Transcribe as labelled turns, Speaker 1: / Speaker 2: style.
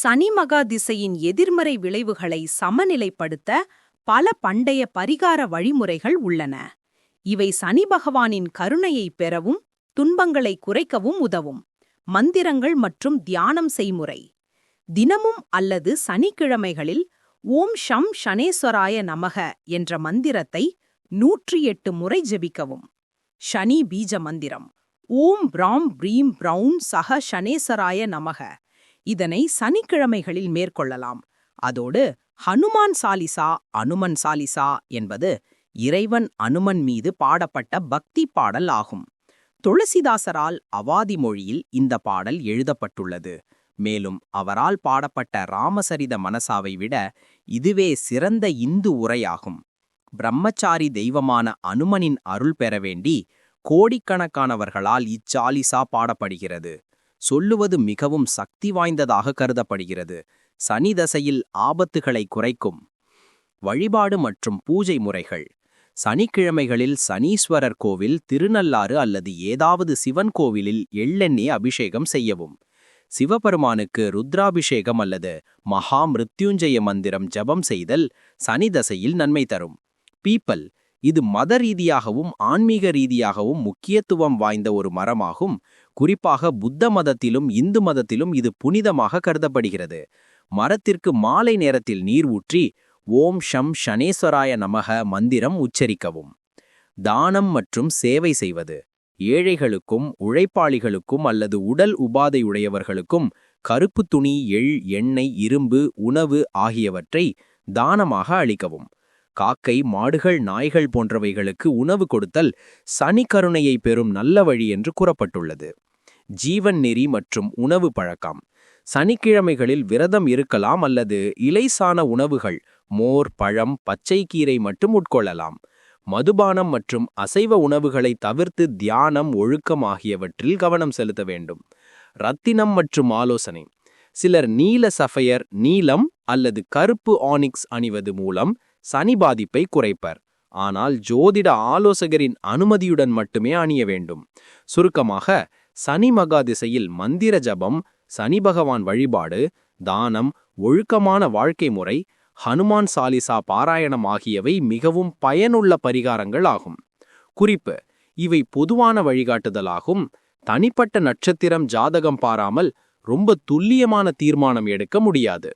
Speaker 1: சனி மகா திசையின் எதிர்மறை விளைவுகளை சமநிலைப்படுத்த பல பண்டைய பரிகார வழிமுறைகள் உள்ளன. இவை சனி பகவானின் கருணையை பெறவும் துன்பங்களை குறைக்கவும் உதவும். மந்திரங்கள் மற்றும் தியானம் செய்முறை. தினமும் அல்லது சனிக்கிழமைகளில் ஓம் ஷம் ஷனேஸ்வராய நமக என்ற மந்திரத்தை நூற்றி எட்டு முறை ஜெபிக்கவும். ஷனி பீஜ மந்திரம். ஓம் பிராம் ப்ரீம் பிரவுன் சக ஷனேஸ்வராய நமக. இதனை சனிக்கிழமைகளில் மேற்கொள்ளலாம். அதோடு ஹனுமான் சாலிசா அனுமன் சாலிசா என்பது இறைவன் அனுமன் மீது பாடப்பட்ட பக்தி பாடல் ஆகும். துளசிதாசரால் அவாதி மொழியில் இந்த பாடல் எழுதப்பட்டுள்ளது. மேலும் அவரால் பாடப்பட்ட ராமசரித மனசாவை விட இதுவே சிறந்த இந்து உரையாகும். பிரம்மச்சாரி தெய்வமான அனுமனின் அருள் பெற வேண்டி கோடிக்கணக்கானவர்களால் இச்சாலிசா பாடப்படுகிறது. சொல்லுவது மிகவும் சக்தி வாய்ந்ததாக கருதப்படுகிறது. சனி தசையில் ஆபத்துகளை குறைக்கும் வழிபாடு மற்றும் பூஜை முறைகள். சனிக்கிழமைகளில் சனீஸ்வரர் கோவில் திருநள்ளாறு அல்லது ஏதாவது சிவன் கோவிலில் எள்ளெண்ணெய் அபிஷேகம் செய்யவும். சிவபெருமானுக்கு ருத்ராபிஷேகம் அல்லது மகா மிருத்யுஞ்சய மந்திரம் ஜபம் செய்தல் சனி தசையில் நன்மை தரும். பீப்பல் இது மத ரீதியாகவும் ஆன்மீக ரீதியாகவும் முக்கியத்துவம் வாய்ந்த ஒரு மரமாகும். குறிப்பாக புத்த மதத்திலும் இந்து மதத்திலும் இது புனிதமாக கருதப்படுகிறது. மரத்திற்கு மாலை நேரத்தில் நீர் ஊற்றி ஓம் ஷம் ஷனேஸ்வராய நமக மந்திரம் உச்சரிக்கவும். தானம் மற்றும் சேவை செய்வது. ஏழைகளுக்கும் உழைப்பாளிகளுக்கும் அல்லது உடல் உபாதையுடையவர்களுக்கும் கருப்பு துணி எள் எண்ணெய் இரும்பு உணவு ஆகியவற்றை தானமாக அளிக்கவும். காக்கை மாடுகள் நாய்கள் போன்றவைகளுக்கு உணவு கொடுத்தல் சனி கருணையை பெறும் நல்ல வழி என்று கூறப்பட்டுள்ளது. ஜீவன் நெறி மற்றும் உணவு பழக்கம். சனிக்கிழமைகளில் விரதம் இருக்கலாம் அல்லது இலைசான உணவுகள் மோர் பழம் பச்சைக்கீரை மட்டும் உட்கொள்ளலாம். மதுபானம் மற்றும் அசைவ உணவுகளை தவிர்த்து தியானம் ஒழுக்கம் ஆகியவற்றில் கவனம் செலுத்த வேண்டும். ரத்தினம் மற்றும் ஆலோசனை. சிலர் நீல சஃபயர் நீலம் அல்லது கருப்பு ஆனிக்ஸ் அணிவது மூலம் சனி பாதிப்பை குறைப்பர். ஆனால் ஜோதிட ஆலோசகரின் அனுமதியுடன் மட்டுமே அணிய வேண்டும். சுருக்கமாக சனி மகா திசையில் மந்திர ஜபம் சனி பகவான் வழிபாடு தானம் ஒழுக்கமான வாழ்க்கை முறை ஹனுமான் சாலிசா பாராயணம் ஆகியவை மிகவும் பயனுள்ள பரிகாரங்கள் ஆகும். குறிப்பு இவை பொதுவான வழிகாட்டுதலாகும். தனிப்பட்ட நட்சத்திரம் ஜாதகம் பாராமல் ரொம்ப துல்லியமான தீர்மானம் எடுக்க முடியாது.